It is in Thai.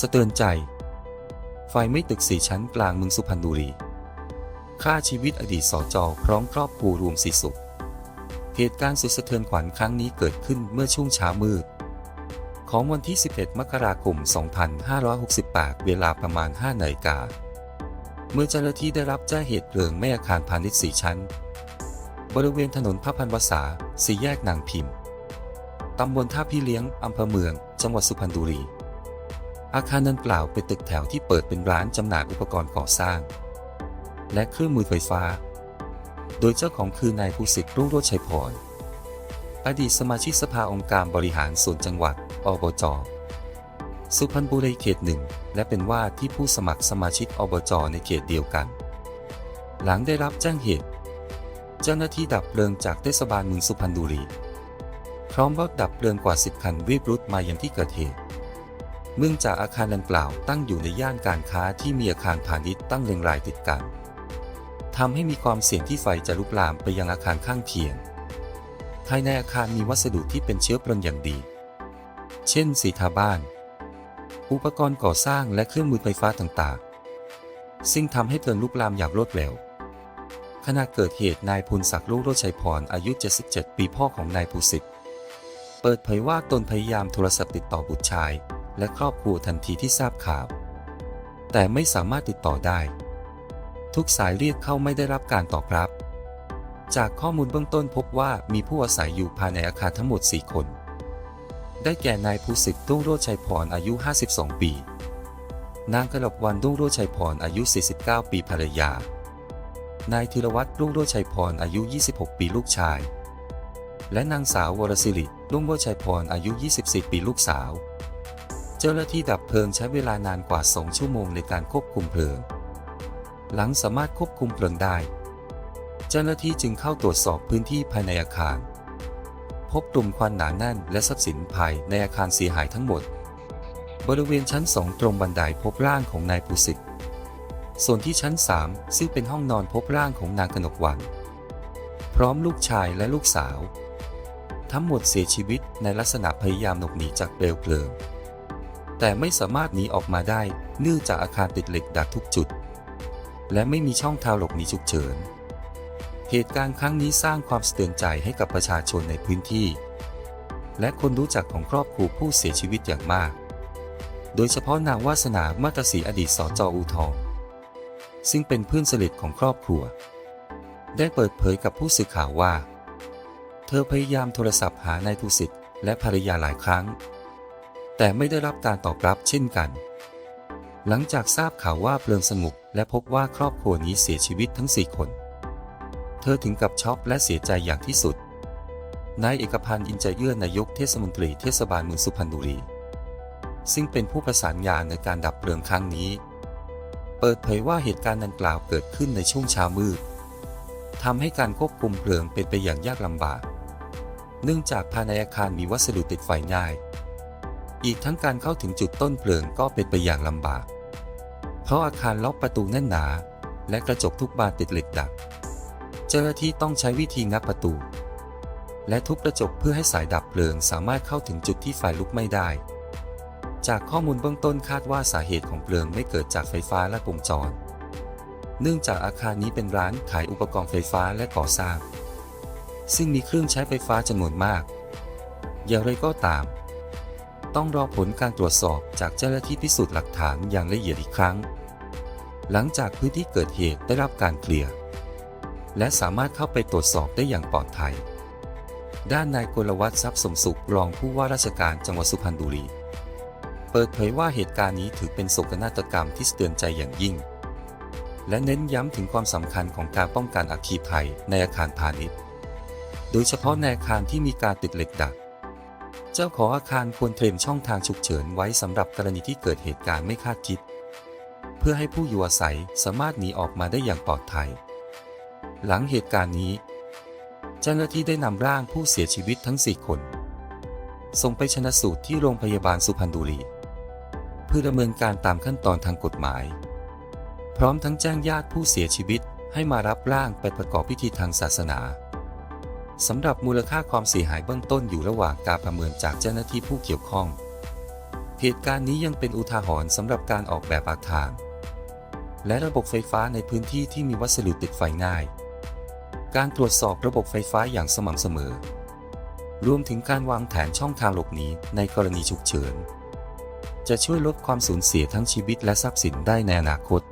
สะเตือนใจ ไฟไม่ตึกสี่ชั้นกลางเมืองสุพรรณบุรี ฆ่าชีวิตอดีตสจพร้อมครอบครัวรวมสี่ศพเหตุการณ์สุดสะเทือนขวัญครั้งนี้เกิดขึ้นเมื่อช่วงเช้ามืด ของวันที่ 11 มกราคม 2568 เวลาประมาณ 5นาฬิกา เมื่อเจ้าหน้าที่ได้รับแจ้งเหตุเพลิงไม้อาคารพาณิชย์สี่ชั้น บริเวณถนนพระพันวษาสี่แยกนางพิมพ์ตำบลท่าพี่เลี้ยง อำเภอเมือง จังหวัดสุพรรณบุรี อาคารดังกล่าวเป็นตึกแถวที่เปิดเป็นร้านจำหน่ายอุปกรณ์ก่อสร้าง และเครื่องมือไฟฟ้า โดยเจ้าของคือนายภูสิทธิ์รุ่งโรจน์ชัยพร อดีตสมาชิกสภาองค์การบริหารส่วนจังหวัด อบจ สุพรรณบุรีเขตหนึ่ง และเป็นว่าที่ผู้สมัครสมาชิกอบจ ในเขตเดียวกัน หลังได้รับแจ้งเหตุ เจ้าหน้าที่ดับเพลิงจากเทศบาลเมืองสุพรรณบุรี พร้อมรถดับเพลิงกว่า 10 คันรีบรุดมาอยังที่เกิดเหตุ เนื่องจากอาคารดังกล่าวตั้งอยู่ในย่านการค้าที่มีอาคารพาณิชย์ตั้งเรียงรายติดกันทำให้มีความเสี่ยงที่ไฟจะลุกลามไปยังอาคารข้างเคียง ภายในอาคารมีวัสดุที่เป็นเชื้อเพลิงอย่างดี เช่นสีทาบ้าน อุปกรณ์ก่อสร้างและเครื่องมือไฟฟ้าต่างๆ ซึ่งทำให้เพลิงลุกลามอย่างรวดเร็วขณะเกิดเหตุนายภูลศักดิ์ลูกโรชัยพรอายุ 77 ปีพ่อของนายภูสิทธิ์ เปิดเผยว่าตนพยายามโทรศัพท์ติดต่อบุตรชาย และครอบครัวทันทีที่ทราบข่าว แต่ไม่สามารถติดต่อได้ ทุกสายเรียกเข้าไม่ได้รับการตอบรับ จากข้อมูลเบื้องต้นพบว่ามีผู้อาศัยอยู่ภายในอาคารทั้งหมด 4 คน ได้แก่นายภูสิทธิ์รุ่งโรชัยพรอายุ 52 ปี นางกนกวันรุ่งโรชัยพรอายุ 49 ปีภรรยา นายธีรวัตรรุ่งโรชัยพรอายุ 26 ปีลูกชายและนางสาววรศิริรุ่งโรชัยพรอายุ 24 ปีลูกสาว เจ้าหน้าที่ดับเพลิงใช้เวลานานกว่า 2 ชั่วโมงในการควบคุมเพลิง หลังสามารถควบคุมเพลิงได้ เจ้าหน้าที่จึงเข้าตรวจสอบพื้นที่ภายในอาคาร พบกลุ่มควันหนาแน่น และทรัพย์สินภายในอาคารเสียหายทั้งหมด บริเวณชั้นสองตรงบันไดพบร่างของนายภูสิทธิ์ส่วนที่ชั้น 3 ซึ่งเป็นห้องนอนพบร่างของนางกนกวัน พร้อมลูกชายและลูกสาว ทั้งหมดเสียชีวิตในลักษณะพยายามหลบหนีจากเปลวเพลิง แต่ไม่สามารถหนีออกมาได้เนื่องจากอาคารติดเหล็กดักทุกจุด และไม่มีช่องทางหลบหนีฉุกเฉิน เหตุการณ์ครั้งนี้สร้างความสะเทือนใจให้กับประชาชนในพื้นที่ และคนรู้จักของครอบครัวผู้เสียชีวิตอย่างมาก โดยเฉพาะนางวาสนามาตศรีอดีตสจอูทอง ซึ่งเป็นเพื่อนสนิทของครอบครัว ได้เปิดเผยกับผู้สื่อข่าวว่า เธอพยายามโทรศัพท์หานายภูสิทธิ์และภรรยาหลายครั้ง แต่ไม่ได้รับการตอบรับเช่นกัน หลังจากทราบข่าวว่าเพลิงสงบและพบว่าครอบครัวนี้เสียชีวิตทั้ง 4 คน เธอถึงกับช็อกและเสียใจอย่างที่สุด นายเอกพันธ์อินใจเอื้อนายกเทศมนตรีเทศบาลเมืองสุพรรณบุรี ซึ่งเป็นผู้ประสานงานในการดับเพลิงครั้งนี้ เปิดเผยว่าเหตุการณ์ดังกล่าวเกิดขึ้นในช่วงเช้ามืดทำให้การควบคุมเพลิงเป็นไปอย่างยากลำบาก เนื่องจากภายในอาคารมีวัสดุติดไฟง่าย อีกทั้งการเข้าถึงจุดต้นเพลิงก็เป็นไปอย่างลำบาก เพราะอาคารล็อกประตูแน่นหนา และกระจกทุกบานติดเหล็กดัก เจ้าหน้าที่ต้องใช้วิธีงัดประตู และทุบกระจกเพื่อให้สายดับเพลิงสามารถเข้าถึงจุดที่ไฟลุกไหม้ได้ จากข้อมูลเบื้องต้นคาดว่าสาเหตุของเพลิงไม่เกิดจากไฟฟ้าและวงจร เนื่องจากอาคารนี้เป็นร้านขายอุปกรณ์ไฟฟ้าและก่อสร้าง ซึ่งมีเครื่องใช้ไฟฟ้าจำนวนมาก อย่างไรก็ตาม ต้องรอผลการตรวจสอบจากเจ้าหน้าที่พิสูจน์หลักฐานอย่างละเอียดอีกครั้ง หลังจากพื้นที่เกิดเหตุได้รับการเคลียร์และสามารถเข้าไปตรวจสอบได้อย่างปลอดภัย ด้านนายกลวัฒน์ทรัพย์สมสุขรองผู้ว่าราชการจังหวัดสุพรรณบุรี เปิดเผยว่าเหตุการณ์นี้ถือเป็นโศกนาฏกรรมที่สะเตือนใจอย่างยิ่ง และเน้นย้ำถึงความสำคัญของการป้องกันอัคคีภัยในอาคารพาณิชย์ โดยเฉพาะในอาคารที่มีการติดเหล็กดัก เจ้าของอาคารควรเตรียมช่องทางฉุกเฉินไว้สำหรับกรณีที่เกิดเหตุการณ์ไม่คาดคิด เพื่อให้ผู้อยู่อาศัยสามารถหนีออกมาได้อย่างปลอดภัย หลังเหตุการณ์นี้ เจ้าหน้าที่ได้นำร่างผู้เสียชีวิตทั้ง 4 คน ส่งไปชนะสูตรที่โรงพยาบาลสุพรรณบุรี เพื่อดำเนินการตามขั้นตอนทางกฎหมาย พร้อมทั้งแจ้งญาติผู้เสียชีวิตให้มารับร่างไปประกอบพิธีทางศาสนา สำหรับมูลค่าความเสียหายเบื้องต้นอยู่ระหว่างการประเมินจากเจ้าหน้าที่ผู้เกี่ยวข้อง เหตุการณ์นี้ยังเป็นอุทาหรณ์สำหรับการออกแบบอาคาร และระบบไฟฟ้าในพื้นที่ที่มีวัสดุติดไฟง่าย การตรวจสอบระบบไฟฟ้าอย่างสม่ำเสมอ รวมถึงการวางแผนช่องทางหลบหนีในกรณีฉุกเฉิน จะช่วยลดความสูญเสียทั้งชีวิตและทรัพย์สินได้ในอนาคต